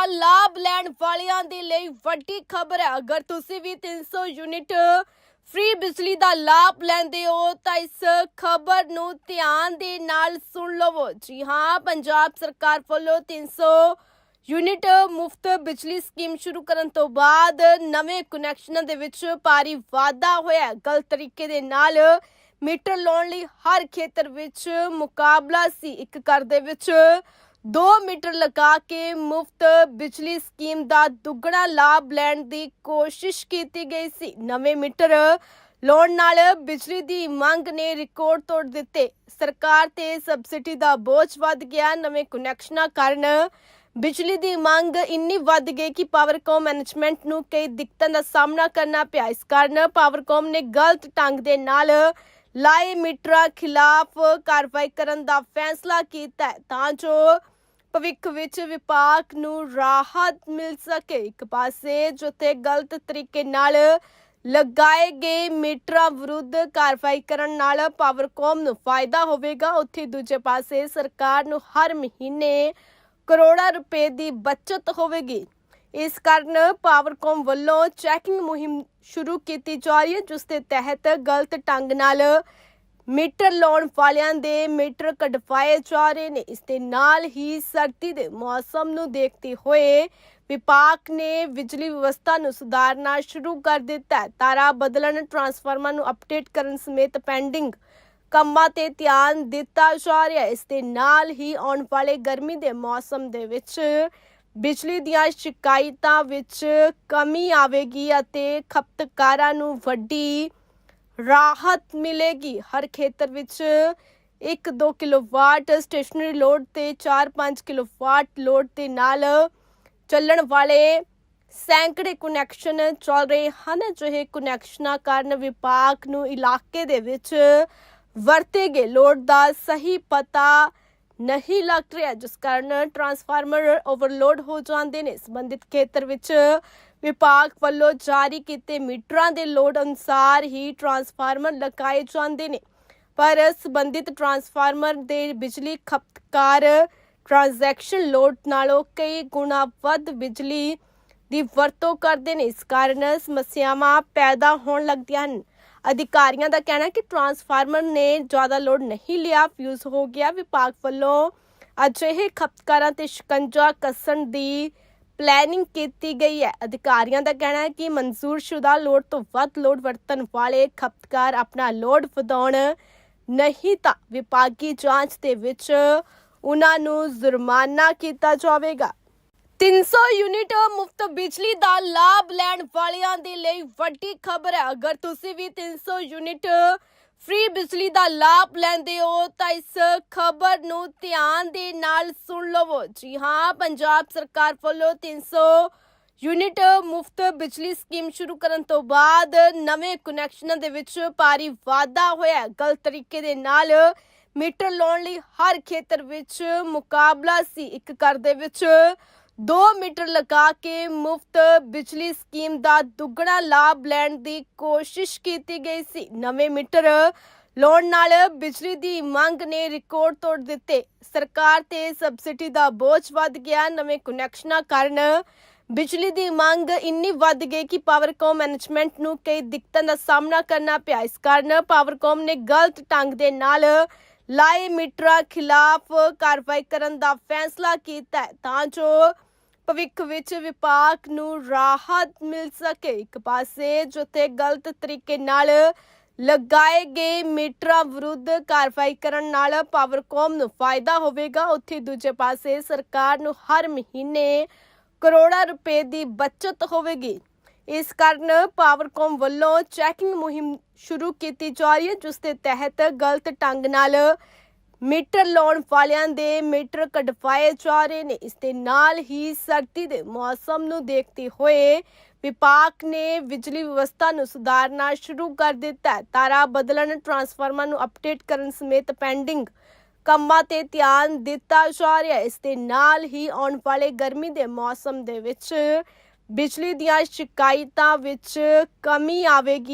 ਦਾ ਲਾਭ ਲੈਣ ਵਾਲਿਆਂ ਦੇ ਲਈ ਵੱਡੀ ਖਬਰ ਹੈ। ਅਗਰ ਤੁਸੀਂ ਵੀ 300 ਯੂਨਿਟ ਫ੍ਰੀ ਬਿਜਲੀ ਦਾ ਲਾਭ ਲੈਂਦੇ ਹੋ, ਤਾਂ ਇਸ ਖਬਰ ਨੂੰ ਧਿਆਨ ਦੇ ਨਾਲ ਸੁਣ ਲਵੋ। ਜੀ ਹਾਂ, ਪੰਜਾਬ ਸਰਕਾਰ ਵੱਲੋਂ 300 ਯੂਨਿਟ ਮੁਫਤ ਬਿਜਲੀ ਸਕੀਮ ਸ਼ੁਰੂ ਕਰਨ ਤੋਂ ਬਾਅਦ ਨਵੇਂ ਕਨੈਕਸ਼ਨਾਂ ਦੇ ਵਿੱਚ ਭਾਰੀ ਵਾਧਾ ਹੋਇਆ ਗਲਤ ਤਰੀਕੇ ਦੇ ਨਾਲ ਮੀਟਰ ਲਾਉਣ ਲਈ ਹਰ ਖੇਤਰ ਵਿੱਚ ਮੁਕਾਬਲਾ ਸੀ। ਇੱਕ ਘਰ ਦੇ ਵਿੱਚ 2 ਮੀਟਰ ਲਗਾ ਕੇ ਮੁਫਤ ਬਿਜਲੀ ਸਕੀਮ ਦਾ ਦੁੱਗਣਾ ਲਾਭ ਲੈਣ ਦੀ ਕੋਸ਼ਿਸ਼ ਕੀਤੀ ਗਈ ਸੀ। ਨਵੇਂ ਮੀਟਰ ਲਾਉਣ ਨਾਲ ਬਿਜਲੀ ਦੀ ਮੰਗ ਨੇ ਰਿਕਾਰਡ ਤੋੜ ਦਿੱਤੇ। ਸਰਕਾਰ ਤੇ ਸਬਸਿਡੀ ਦਾ ਬੋਝ ਵੱਧ ਗਿਆ। ਨਵੇਂ ਕਨੈਕਸ਼ਨਾਂ ਕਾਰਨ ਬਿਜਲੀ ਦੀ ਮੰਗ ਇੰਨੀ ਵੱਧ ਗਈ ਕਿ ਪਾਵਰਕਾਮ ਮੈਨੇਜਮੈਂਟ ਨੂੰ ਕਈ ਦਿੱਕਤਾਂ ਦਾ ਸਾਹਮਣਾ ਕਰਨਾ ਪਿਆ। ਇਸ ਕਾਰਨ ਪਾਵਰਕਾਮ ਨੇ ਗਲਤ ਢੰਗ ਦੇ ਨਾਲ ਲਾਏ ਮੀਟਰਾਂ ਖਿਲਾਫ ਕਾਰਵਾਈ ਕਰਨ ਦਾ ਫੈਸਲਾ ਕੀਤਾ ਤਾਂ ਜੋ ਭਵਿੱਖ ਵਿੱਚ ਵਿਭਾਗ ਨੂੰ ਰਾਹਤ ਮਿਲ ਸਕੇ। ਇੱਕ ਪਾਸੇ ਜਿੱਥੇ ਗਲਤ ਤਰੀਕੇ ਨਾਲ ਲਗਾਏ ਗਏ ਮੀਟਰਾਂ ਵਿਰੁੱਧ ਕਾਰਵਾਈ ਕਰਨ ਨਾਲ ਪਾਵਰਕਾਮ ਨੂੰ ਫਾਇਦਾ ਹੋਵੇਗਾ, ਉੱਥੇ ਦੂਜੇ ਪਾਸੇ ਸਰਕਾਰ ਨੂੰ ਹਰ ਮਹੀਨੇ ਕਰੋੜਾਂ ਰੁਪਏ ਦੀ ਬਚਤ ਹੋਵੇਗੀ। ਇਸ ਕਾਰਨ ਪਾਵਰਕੌਮ ਵੱਲੋਂ ਚੈਕਿੰਗ ਮੁਹਿੰਮ ਸ਼ੁਰੂ ਕੀਤੀ ਜਾ ਰਹੀ ਹੈ, ਜਿਸ ਦੇ ਤਹਿਤ ਗਲਤ ਢੰਗ ਨਾਲ ਮੀਟਰ ਲਾਉਣ ਵਾਲਿਆਂ ਦੇ ਮੀਟਰ ਕਢਵਾਏ ਜਾ ਰਹੇ ਨੇ। ਇਸ ਦੇ ਨਾਲ ਹੀ ਸਰਦੀ ਦੇ ਮੌਸਮ ਨੂੰ ਦੇਖਦੇ ਹੋਏ ਵਿਭਾਗ ਨੇ ਬਿਜਲੀ ਵਿਵਸਥਾ ਨੂੰ ਸੁਧਾਰਨਾ ਸ਼ੁਰੂ ਕਰ ਦਿੱਤਾ ਤਾਰਾ ਬਦਲਣ, ਟਰਾਂਸਫਾਰਮਰ ਨੂੰ ਅਪਡੇਟ ਕਰਨ ਸਮੇਤ ਪੈਂਡਿੰਗ ਕੰਮਾਂ ਤੇ ਧਿਆਨ ਦਿੱਤਾ ਜਾ ਰਿਹਾ ਇਸ ਦੇ ਨਾਲ ਹੀ ਆਉਣ ਵਾਲੇ ਗਰਮੀ ਦੇ ਮੌਸਮ ਦੇ ਵਿੱਚ ਬਿਜਲੀ ਦੀਆਂ ਸ਼ਿਕਾਇਤਾਂ ਵਿੱਚ ਕਮੀ ਆਵੇਗੀ ਅਤੇ ਖਪਤਕਾਰਾਂ ਨੂੰ ਵੱਡੀ ਰਾਹਤ ਮਿਲੇਗੀ। ਹਰ ਖੇਤਰ ਵਿੱਚ 1-2 ਕਿਲੋਵਾਟ ਸਟੇਸ਼ਨਰੀ ਲੋਡ ਤੇ 4-5 ਕਿਲੋਵਾਟ ਲੋਡ ਦੇ ਨਾਲ ਚੱਲਣ ਵਾਲੇ ਸੈਂਕੜੇ ਕਨੈਕਸ਼ਨ ਚੱਲ ਰਹੇ ਹਨ। ਅਜਿਹੇ ਕਨੈਕਸ਼ਨਾਂ ਕਾਰਨ ਵਿਭਾਗ ਨੂੰ ਇਲਾਕੇ ਦੇ ਵਿੱਚ ਵਰਤੇ ਗਏ ਲੋਡ ਦਾ ਸਹੀ ਪਤਾ ਨਹੀਂ ਲੱਗ ਰਿਹਾ ਜਿਸ ਕਾਰਨ ਟਰਾਂਸਫਾਰਮਰ ਓਵਰਲੋਡ ਹੋ ਜਾਂਦੇ ਨੇ। ਸੰਬੰਧਿਤ ਖੇਤਰ ਵਿੱਚ ਵਿਭਾਗ ਵੱਲੋਂ ਜਾਰੀ ਕੀਤੇ ਮੀਟਰਾਂ ਦੇ ਲੋਡ ਅਨੁਸਾਰ ਹੀ ਟਰਾਂਸਫਾਰਮਰ ਲਗਾਏ ਜਾਂਦੇ ਨੇ। ਪਰ ਸੰਬੰਧਿਤ ਟਰਾਂਸਫਾਰਮਰ ਦੇ ਬਿਜਲੀ ਖਪਤਕਾਰ ਟ੍ਰਾਂਜੈਕਸ਼ਨ ਲੋਡ ਨਾਲੋਂ ਕਈ ਗੁਣਾ ਵੱਧ ਬਿਜਲੀ ਦੀ ਵਰਤੋਂ ਕਰਦੇ ਨੇ। ਇਸ ਕਾਰਨ ਸਮੱਸਿਆਵਾਂ ਪੈਦਾ ਹੋਣ ਲੱਗਦੀਆਂ ਹਨ। ਅਧਿਕਾਰੀਆਂ ਦਾ ਕਹਿਣਾ ਹੈ ਕਿ ਟਰਾਂਸਫਾਰਮਰ ਨੇ ਜ਼ਿਆਦਾ ਲੋਡ ਨਹੀਂ ਲਿਆ, ਫਿਊਜ਼ ਹੋ ਗਿਆ। ਵਿਭਾਗ ਵੱਲੋਂ ਅਜਿਹੇ ਖਪਤਕਾਰਾਂ ਤੇ ਸ਼ਿਕੰਜਾ ਕੱਸਣ ਦੀ ਪਲੈਨਿੰਗ ਕੀਤੀ ਗਈ ਹੈ। ਅਧਿਕਾਰੀਆਂ ਦਾ ਕਹਿਣਾ ਹੈ ਕਿ ਮਨਜ਼ੂਰਸ਼ੁਦਾ ਲੋਡ ਤੋਂ ਵੱਧ ਲੋਡ ਵਰਤਣ ਵਾਲੇ ਖਪਤਕਾਰ ਆਪਣਾ ਲੋਡ ਵਧਾਉਣ ਨਹੀਂ ਤਾਂ ਵਿਭਾਗੀ ਜਾਂਚ ਦੇ ਵਿੱਚ ਉਹਨਾਂ ਨੂੰ ਜੁਰਮਾਨਾ ਕੀਤਾ ਜਾਵੇਗਾ। 300 ਯੂਨਿਟ ਮੁਫਤ ਬਿਜਲੀ ਦਾ ਲਾਭ ਲੈਣ ਵਾਲਿਆਂ ਦੇ ਲਈ ਵੱਡੀ ਖਬਰ ਹੈ। ਅਗਰ ਤੁਸੀਂ ਵੀ 300 ਯੂਨਿਟ ਫ੍ਰੀ ਬਿਜਲੀ ਦਾ ਲਾਭ ਲੈਂਦੇ ਹੋ, ਤਾਂ ਇਸ ਖਬਰ ਨੂੰ ਧਿਆਨ ਦੇ ਨਾਲ ਸੁਣ ਲਵੋ। ਜੀ ਹਾਂ, ਪੰਜਾਬ ਸਰਕਾਰ ਵੱਲੋਂ 300 ਯੂਨਿਟ ਮੁਫਤ ਬਿਜਲੀ ਸਕੀਮ ਸ਼ੁਰੂ ਕਰਨ ਤੋਂ ਬਾਅਦ ਨਵੇਂ ਕਨੈਕਸ਼ਨਾਂ ਦੇ ਵਿੱਚ ਭਾਰੀ ਵਾਧਾ ਹੋਇਆ ਗਲਤ ਤਰੀਕੇ ਦੇ ਨਾਲ ਮੀਟਰ ਲਾਉਣ ਲਈ ਹਰ ਖੇਤਰ ਵਿੱਚ ਮੁਕਾਬਲਾ ਸੀ। ਇੱਕ ਘਰ ਦੇ ਵਿੱਚ 2 ਮੀਟਰ ਲਗਾ ਕੇ ਮੁਫਤ ਬਿਜਲੀ ਸਕੀਮ ਦਾ ਦੁੱਗਣਾ ਲਾਭ ਲੈਣ ਦੀ ਕੋਸ਼ਿਸ਼ ਕੀਤੀ ਗਈ ਸੀ। ਨਵੇਂ ਮੀਟਰ ਲਾਉਣ ਨਾਲ ਬਿਜਲੀ ਦੀ ਮੰਗ ਨੇ ਰਿਕਾਰਡ ਤੋੜ ਦਿੱਤੇ। ਸਰਕਾਰ ਤੇ ਸਬਸਿਡੀ ਦਾ ਬੋਝ ਵੱਧ ਗਿਆ। ਨਵੇਂ ਕਨੈਕਸ਼ਨਾਂ ਕਾਰਨ ਬਿਜਲੀ ਦੀ ਮੰਗ ਇੰਨੀ ਵੱਧ ਗਈ ਕਿ ਪਾਵਰਕਾਮ ਮੈਨੇਜਮੈਂਟ ਨੂੰ ਕਈ ਦਿੱਕਤਾਂ ਦਾ ਸਾਹਮਣਾ ਕਰਨਾ ਪਿਆ। ਇਸ ਕਾਰਨ ਪਾਵਰਕਾਮ ਨੇ ਗਲਤ ਢੰਗ ਦੇ ਨਾਲ ਲਾਏ ਮੀਟਰਾਂ ਖਿਲਾਫ ਕਾਰਵਾਈ ਕਰਨ ਦਾ ਫੈਸਲਾ ਕੀਤਾ ਤਾਂ ਜੋ ਭਵਿੱਖ ਵਿੱਚ ਵਿਭਾਗ ਨੂੰ ਰਾਹਤ ਮਿਲ ਸਕੇ। ਇੱਕ ਪਾਸੇ ਜਿੱਥੇ ਗਲਤ ਤਰੀਕੇ ਨਾਲ ਲਗਾਏ ਗਏ ਮੀਟਰਾਂ ਵਿਰੁੱਧ ਕਾਰਵਾਈ ਕਰਨ ਨਾਲ ਪਾਵਰਕਾਮ ਨੂੰ ਫਾਇਦਾ ਹੋਵੇਗਾ, ਉੱਥੇ ਦੂਜੇ ਪਾਸੇ ਸਰਕਾਰ ਨੂੰ ਹਰ ਮਹੀਨੇ ਕਰੋੜਾਂ ਰੁਪਏ ਦੀ ਬਚਤ ਹੋਵੇਗੀ। ਇਸ ਕਾਰਨ ਪਾਵਰਕੌਮ ਵੱਲੋਂ ਚੈਕਿੰਗ ਮੁਹਿੰਮ ਸ਼ੁਰੂ ਕੀਤੀ ਜਾ ਰਹੀ ਹੈ, ਜਿਸ ਦੇ ਤਹਿਤ ਗਲਤ ਢੰਗ ਨਾਲ ਮੀਟਰ ਲਾਉਣ ਵਾਲਿਆਂ ਦੇ ਮੀਟਰ ਕਢਵਾਏ ਜਾ ਰਹੇ ਨੇ। ਇਸ ਦੇ ਨਾਲ ਹੀ ਸਰਦੀ ਦੇ ਮੌਸਮ ਨੂੰ ਦੇਖਦੇ ਹੋਏ ਵਿਭਾਗ ਨੇ ਬਿਜਲੀ ਵਿਵਸਥਾ ਨੂੰ ਸੁਧਾਰਨਾ ਸ਼ੁਰੂ ਕਰ ਦਿੱਤਾ ਹੈ। ਤਾਰਾ ਬਦਲਣ, ਟਰਾਂਸਫਾਰਮਰ ਨੂੰ ਅਪਡੇਟ ਕਰਨ ਸਮੇਤ ਪੈਂਡਿੰਗ ਕੰਮਾਂ ਤੇ ਧਿਆਨ ਦਿੱਤਾ ਜਾ ਰਿਹਾ ਹੈ। ਇਸ ਦੇ ਨਾਲ ਹੀ ਆਉਣ ਵਾਲੇ ਗਰਮੀ ਦੇ ਮੌਸਮ ਦੇ ਵਿੱਚ ਬਿਜਲੀ ਦੀਆਂ ਸ਼ਿਕਾਇਤਾਂ ਵਿੱਚ ਕਮੀ ਆਵੇਗੀ।